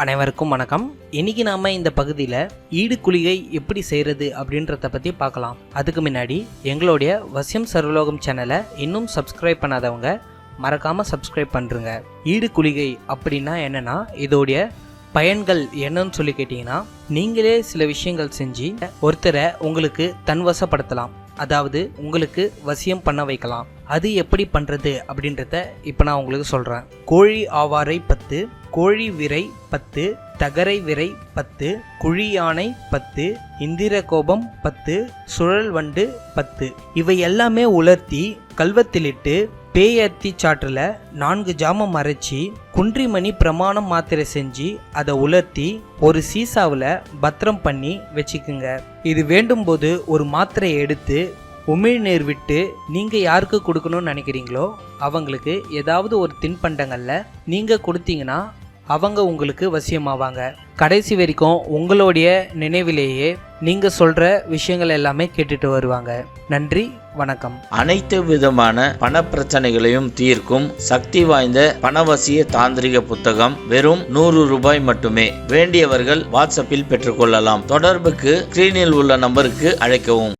அனைவருக்கும் வணக்கம். இன்னைக்கு நாம இந்த பகுதியில் ஈடு குளிகை எப்படி செய்கிறது அப்படின்றத பற்றி பார்க்கலாம். அதுக்கு முன்னாடி எங்களுடைய வசியம் சர்வலோகம் சேனலை இன்னும் சப்ஸ்கிரைப் பண்ணாதவங்க மறக்காமல் சப்ஸ்கிரைப் பண்ணுறங்க ஈடு குளிகை அப்படின்னா என்னென்னா இதோடைய பயன்கள் என்னன்னு சொல்லி கேட்டிங்கன்னா நீங்களே சில விஷயங்கள் செஞ்சு ஒருத்தரை உங்களுக்கு தன்வசப்படுத்தலாம். அதாவது உங்களுக்கு வசியம் பண்ண வைக்கலாம். அது எப்படி பண்ணுறது அப்படின்றத இப்போ நான் உங்களுக்கு சொல்கிறேன் கோழி ஆவாரை பற்றி பத்து கோழி விரை பத்து தகரை விரை பத்து குழி யானை பத்து இந்திர கோபம் பத்து சுழல் வண்டு பத்து. இவை எல்லாமே உலர்த்தி கல்வத்திலிட்டு பேயத்தி சாற்றில் நான்கு ஜாமம் அரைச்சி குன்றிமணி பிரமாணம் மாத்திரை செஞ்சு அதை உலர்த்தி ஒரு சீசாவில் பத்திரம் பண்ணி வச்சுக்குங்க. இது வேண்டும் போது ஒரு மாத்திரையை எடுத்து உமிழ்நீர் விட்டு நீங்கள் யாருக்கு கொடுக்கணும்னு நினைக்கிறீங்களோ அவங்களுக்கு ஏதாவது ஒரு தின்பண்டங்களில் நீங்கள் கொடுத்தீங்கன்னா அவங்க உங்களுக்கு வசியமாவாங்க. கடைசி வரைக்கும் உங்களுடைய நினைவிலேயே நீங்கள் சொல்கிற விஷயங்கள் எல்லாமே கேட்டுட்டு வருவாங்க. நன்றி வணக்கம். அனைத்து விதமான பண பிரச்சனைகளையும் தீர்க்கும் சக்தி வாய்ந்த பணவசிய தாந்திரிக புத்தகம் வெறும் நூறு ரூபாய் மட்டுமே. வேண்டியவர்கள் வாட்ஸ்அப்பில் பெற்றுக்கொள்ளலாம். தொடர்புக்கு ஸ்கிரீனில் உள்ள நம்பருக்கு அழைக்கவும்.